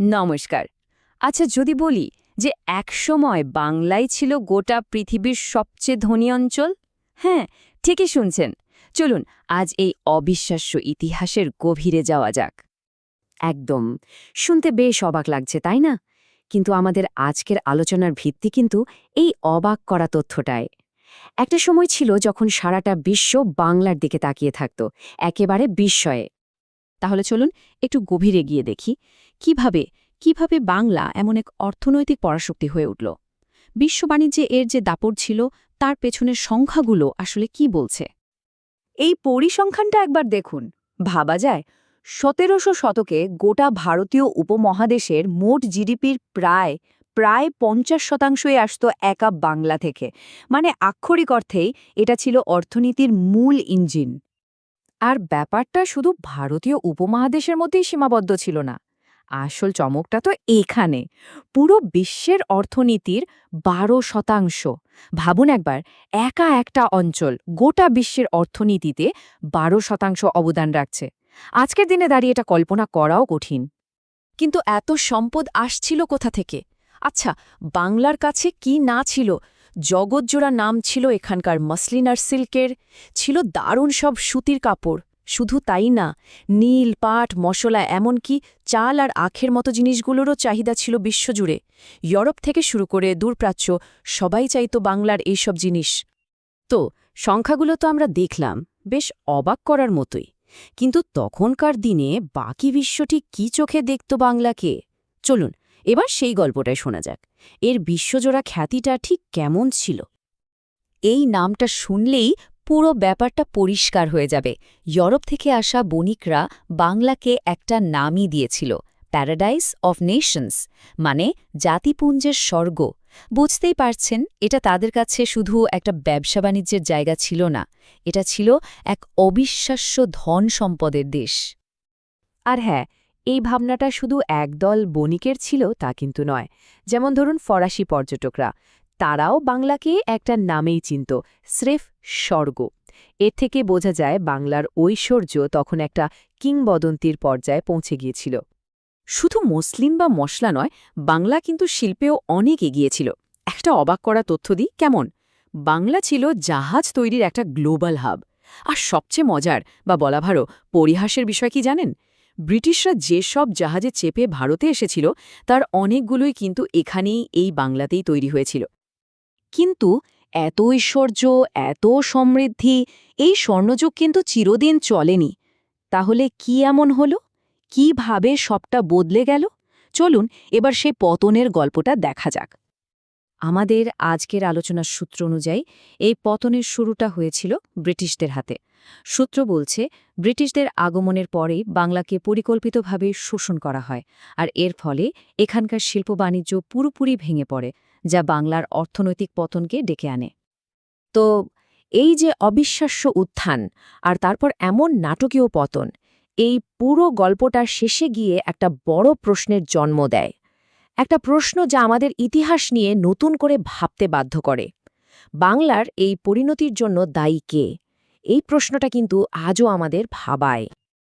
নমস্কার। আচ্ছা যদি বলি যে একসময় বাংলাই ছিল গোটা পৃথিবীর সবচেয়ে ধনী অঞ্চল? হ্যাঁ ঠিকই শুনছেন। চলুন, আজ এই অবিশ্বাস্য ইতিহাসের গভীরে যাওয়া যাক। একদম, শুনতে বেশ অবাক লাগছে, তাই না? কিন্তু আমাদের আজকের আলোচনার ভিত্তি কিন্তু এই অবাক করা তথ্যটায়। একটা সময় ছিল যখন সারাটা বিশ্ব বাংলার দিকে তাকিয়ে থাকত, একেবারে বিস্ময়ে। তাহলে চলুন একটু গভীরে গিয়ে দেখি। কীভাবে কীভাবে বাংলা এমন এক অর্থনৈতিক পরাশক্তি হয়ে উঠল? বিশ্ব বাণিজ্যে এর যে দাপট ছিল, তার পেছনের সংখ্যাগুলো আসলে কি বলছে? এই পরিসংখ্যানটা একবার দেখুন। ভাবা যায়, সতেরোশো শতকে গোটা ভারতীয় উপমহাদেশের মোট জিডিপির প্রায় প্রায় পঞ্চাশ শতাংশই আসত একা বাংলা থেকে। মানে আক্ষরিক অর্থেই এটা ছিল অর্থনীতির মূল ইঞ্জিন। আর ব্যাপারটা শুধু ভারতীয় উপমহাদেশের মধ্যেই সীমাবদ্ধ ছিল না। আসল চমকটা তো এখানে। পুরো বিশ্বের অর্থনীতির বারো শতাংশ। ভাবুন একবার, একা একটা অঞ্চল গোটা বিশ্বের অর্থনীতিতে বারো শতাংশ অবদান রাখছে। আজকের দিনে দাঁড়িয়ে এটা কল্পনা করাও কঠিন। কিন্তু এত সম্পদ আসছিল কোথা থেকে? আচ্ছা বাংলার কাছে কি না ছিল জগৎজোড়া নাম ছিল এখানকার মসলিন আর সিল্কের। ছিল দারুণ সব সুতির কাপড়। শুধু তাই না, নীল, পাট, মশলা, এমনকি চাল আর আখের মতো জিনিসগুলোরও চাহিদা ছিল বিশ্বজুড়ে। ইউরোপ থেকে শুরু করে দূরপ্রাচ্য সবাই চাইতো বাংলার এইসব জিনিস। তো, সংখ্যাগুলো তো আমরা দেখলাম, বেশ অবাক করার মতোই। কিন্তু তখনকার দিনে বাকি বিশ্বটি কি চোখে দেখত বাংলাকে? চলুন এবার সেই গল্পটাই শোনা যাক। এর বিশ্বজোড়া খ্যাতিটা ঠিক কেমন ছিল? এই নামটা শুনলেই পুরো ব্যাপারটা পরিষ্কার হয়ে যাবে। ইউরোপ থেকে আসা বণিকরা বাংলাকে একটা নামই দিয়েছিল প্যারাডাইস অফ নেশনস মানে জাতিপুঞ্জের স্বর্গ। বুঝতেই পারছেন, এটা তাদের কাছে শুধু একটা ব্যবসা বাণিজ্যের জায়গা ছিল না, এটা ছিল এক অবিশ্বাস্য ধন সম্পদের দেশ। আর হ্যাঁ এই ভাবনাটা শুধু একদল বণিকের ছিল তা কিন্তু নয়। যেমন ধরুন ফরাসি পর্যটকরা। তারাও বাংলাকে একটা নামেই চিনত, স্রেফ স্বর্গ। এর থেকে বোঝা যায় বাংলার ঐশ্বর্য তখন একটা কিংবদন্তির পর্যায়ে পৌঁছে গিয়েছিল। শুধু মুসলিম বা মশলা নয়, বাংলা কিন্তু শিল্পেও অনেক এগিয়েছিল একটা অবাক করা তথ্য দিই, কেমন? বাংলা ছিল জাহাজ তৈরির একটা গ্লোবাল হাব। আর সবচেয়ে মজার, বা বলা ভালো, পরিহাসের বিষয় কি জানেন? ব্রিটিশরা যেসব জাহাজে চেপে ভারতে এসেছিল, তার অনেকগুলোই কিন্তু এখানেই এই বাংলাতেই তৈরি হয়েছিল। কিন্তু এত ঐশ্বর্য, এত সমৃদ্ধি, এই স্বর্ণযুগ কিন্তু চিরদিন চলেনি। তাহলে কি এমন হলো? কীভাবে সবটা বদলে গেল? চলুন এবার সেই পতনের গল্পটা দেখা যাক। আমাদের আজকের আলোচনার সূত্র অনুযায়ী, এই পতনের শুরুটা হয়েছিল ব্রিটিশদের হাতে। সূত্র বলছে, ব্রিটিশদের আগমনের পরেই বাংলাকে পরিকল্পিতভাবে শোষণ করা হয়, আর এর ফলে এখানকার শিল্প বাণিজ্য পুরোপুরি ভেঙে পড়ে, যা বাংলার অর্থনৈতিক পতনকে ডেকে আনে। তো, এই যে অবিশ্বাস্য উত্থান, আর তারপর এমন নাটকীয় পতন, এই পুরো গল্পটার শেষে গিয়ে একটা বড় প্রশ্নের জন্ম দেয়। একটা প্রশ্ন যা আমাদের ইতিহাস নিয়ে নতুন করে ভাবতে বাধ্য করে। বাংলার এই পরিণতির জন্য দায়ী কে? এই প্রশ্নটা কিন্তু আজও আমাদের ভাবায়।